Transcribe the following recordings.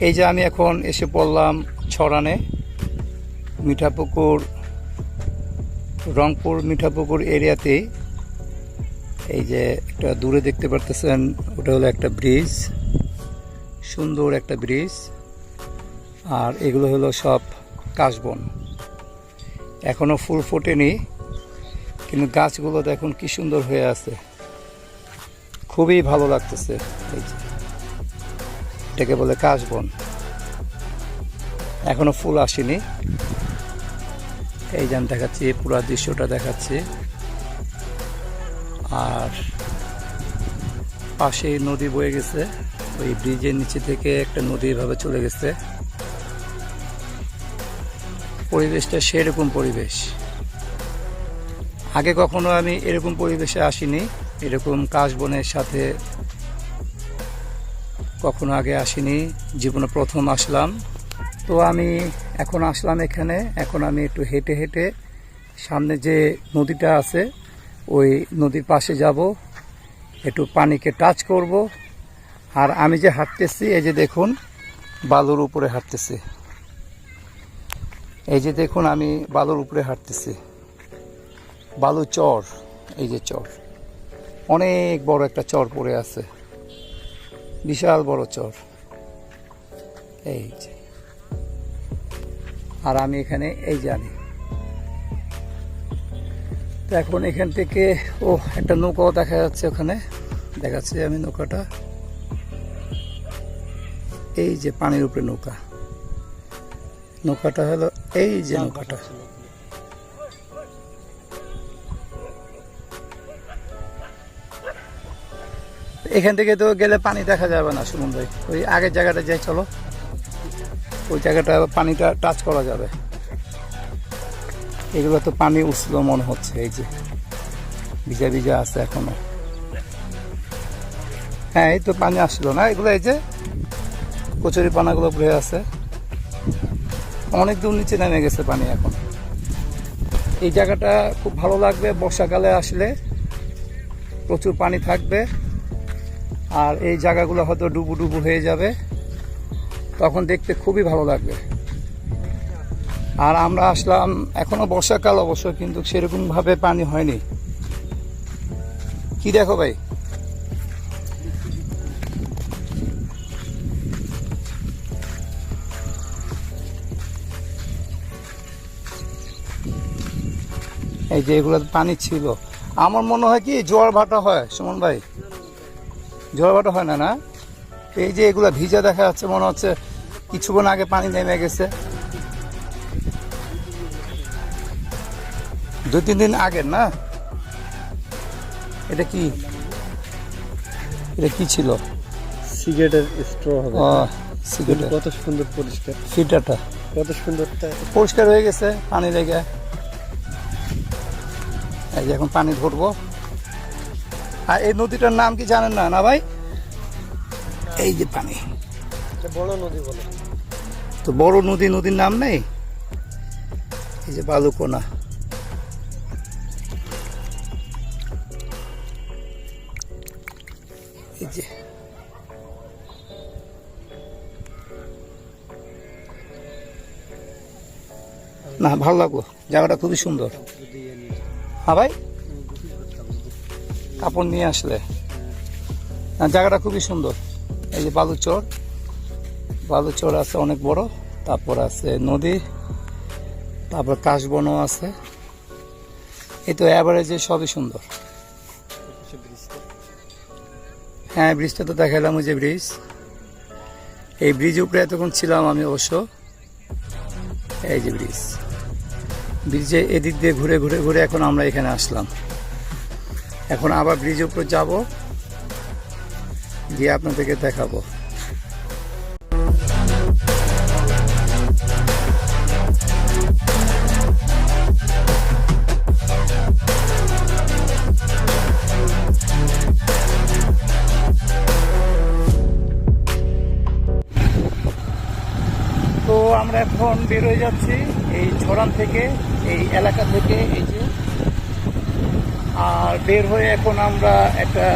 এই যে আমি এখন এসে পড়লাম ছড়ানে, মিঠাপুকুর, রংপুর মিঠাপুকুর এরিয়াতেই। এই যে একটা দূরে দেখতে পারতেছেন, ওটা হলো একটা ব্রিজ, সুন্দর একটা ব্রিজ, আর এগুলো হলো সব কাশবন। এখনও ফুল ফোটেনি, কিন্তু গাছগুলো দেখুন কি সুন্দর হয়ে আছে। খুবই ভালো লাগতেছে। এই যে। এটাকে বলে কাশবন। এখনও ফুল আসেনি। এই যান দেখাচ্ছি পুরো দৃশ্যটা দেখাচ্ছি। আর পাশে নদী বয়ে গেছে। ওই ব্রিজের নিচে থেকে একটা নদী এভাবে চলে গেছে। পরিবেশটা সেরকম পরিবেশ। আগে কখনো আমি এরকম পরিবেশে আসিনি। এরকম কাশবনের সাথে কখনো আগে আসিনি, জীবনে প্রথম আসলাম। তো আমি এখন আসলাম এখানে, এখন আমি একটু হেঁটে হেঁটে সামনে যে নদীটা আছে, ওই নদীর পাশে যাব, একটু পানিকে টাচ করব। আর আমি যে হাঁটতেছি, এই যে দেখুন, বালুর উপরে হাঁটতেছি। এই যে দেখুন, আমি বালুর উপরে হাঁটতেছি। বালু চর, এই যে চর। অনেক বড় একটা চর পড়ে আছে। বিশাল বড় চর। এই যে। আর আমি এখানে এই জানি তো এখন এখান থেকে ও একটা নৌকাও দেখা যাচ্ছে ওখানে। দেখাচ্ছি আমি নৌকাটা। এই যে পানির উপরে নৌকা। নৌকাটা হলো এই যে নৌকাটা এখান থেকে তো গেলে পানি দেখা যাবে না, সুমন ভাই। ওই আগের জায়গাটা যাই চলো। ওই জায়গাটা পানিটা টাচ করা যাবে। এগুলো তো পানি উঠছিল মনে হচ্ছে, এই যে। ভিজা ভিজা আছে এখনও। হ্যাঁ এই তো পানি আসলো না। এগুলো এই যে, কচুরি পানাগুলো বয়ে আছে। অনেক দূর নিচে নেমে গেছে পানি এখন। এই জায়গাটা খুব ভালো লাগবে। বর্ষাকালে আসলে প্রচুর পানি থাকবে। আর এই জায়গাগুলো হয়তো ডুবু ডুবু হয়ে যাবে। তখন দেখতে খুবই ভালো লাগবে। আর আমরা আসলাম, এখনও বর্ষাকাল অবশ্য, কিন্তু সেরকম ভাবে পানি হয়নি। কি দেখো ভাই? এই যে এগুলো পানি ছিল। আমার মনে হয় কি, জোয়ার ভাটা হয়, সুমন ভাই? ভাটা হয় না না? এই যে এগুলা ভিজা দেখা যাচ্ছে মনে হচ্ছে কিছুক্ষণ আগে পানি নেমে গেছে। দুই তিন দিন আগের না? এটা কি? এটা কি ছিল? সিগারেটের স্ট্র হবে। সিগারেট। কত সুন্দর পরিষ্কার। ফিল্টারটা। কত সুন্দরটা পরিষ্কার হয়ে গেছে পানি লেগে। এই যে এখন পানি ধরবো। আর এই নদীটার নাম কি জানেন না? না ভাই? এই যে পানি। বড় নদী বলে। তো বড় নদী নদীর নাম নেই? এই যে বালুকোনা। এই যে। না ভালো লাগল। জায়গাটা খুবই সুন্দর। হ্যাঁ ভাই? কাপড় নিয়ে আসলে। না, জায়গাটা খুবই সুন্দর। এই যে বালুচর বালুচর আছে অনেক বড়। তারপর আছে নদী। তারপর কাশবনও আছে। এই তো অ্যাভারেজে সবই সুন্দর। হ্যাঁ ব্রিজটা তো দেখালাম ওই যে ব্রিজ এই ব্রিজ উপরে এতক্ষণ ছিলাম আমি অবশ্য। এই যে ব্রিজ ব্রিজে এদিক দিয়ে ঘুরে ঘুরে ঘুরে এখন আমরা এখানে আসলাম। এখন আবার ব্রিজ উপরে যাব। গিয়ে আপনাদেরকে দেখাবো। তো আমরা এখন বেরোয় যাচ্ছি এই ছড়ান থেকে, এই এলাকা থেকে, এই যে বের হয়ে এখন আমরা একটা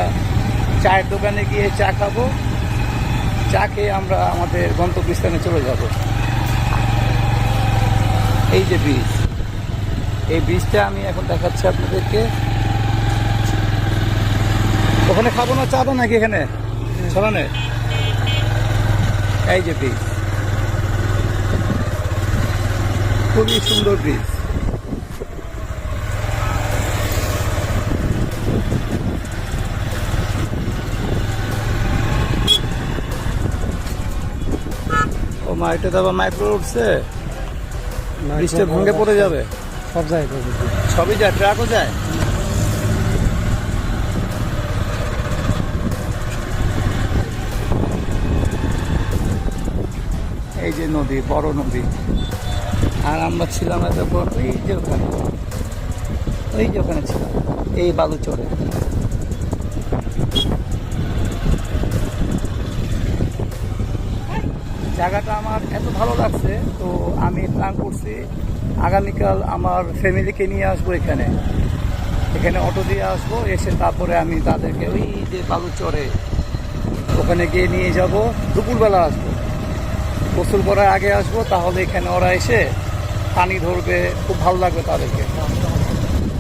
চায়ের দোকানে গিয়ে চা খাব। চা খেয়ে আমরা আমাদের গন্তব্যস্থানে চলে যাব। এই যে ব্রিজ এই ব্রিজটা আমি এখন দেখাচ্ছি আপনাদেরকে। ওখানে খাব না চাবো নাকি এখানে? সরানে এই যে ব্রিজ খুবই সুন্দর ব্রিজ মা এটা তো আবার মাইক্রো উঠছে ব্রিজটা ভেঙে পড়ে যাবে। সব পাবে। সবই যায় ট্রাকও যায়। এই যে নদী বড় নদী। আর আমরা ছিলাম এতক্ষণ ওই যে ওখানে। ওই যে ওখানে ছিলাম এই বালুচরে। জায়গাটা আমার এত ভালো লাগছে, তো আমি প্ল্যান করছি আগামীকাল আমার ফ্যামিলিকে নিয়ে আসব এখানে। এখানে অটো দিয়ে আসব, এসে তারপরে আমি তাদেরকে ওই যে বালুচরে ওখানে গিয়ে নিয়ে যাব, দুপুরবেলা আসব। গোসল করার আগে আসব, তাহলে এখানে ওরা এসে পানি ধরবে, খুব ভালো লাগবে তাদেরকে।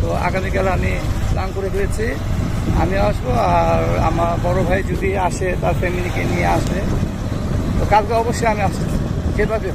তো আগামীকাল আমি প্ল্যান করে ফেলেছি। আমি আসব আর আমার বড় ভাই যদি আসে, তার ফ্যামিলিকে নিয়ে No caso, eu vou mostrar mesmo. Quem vai ver?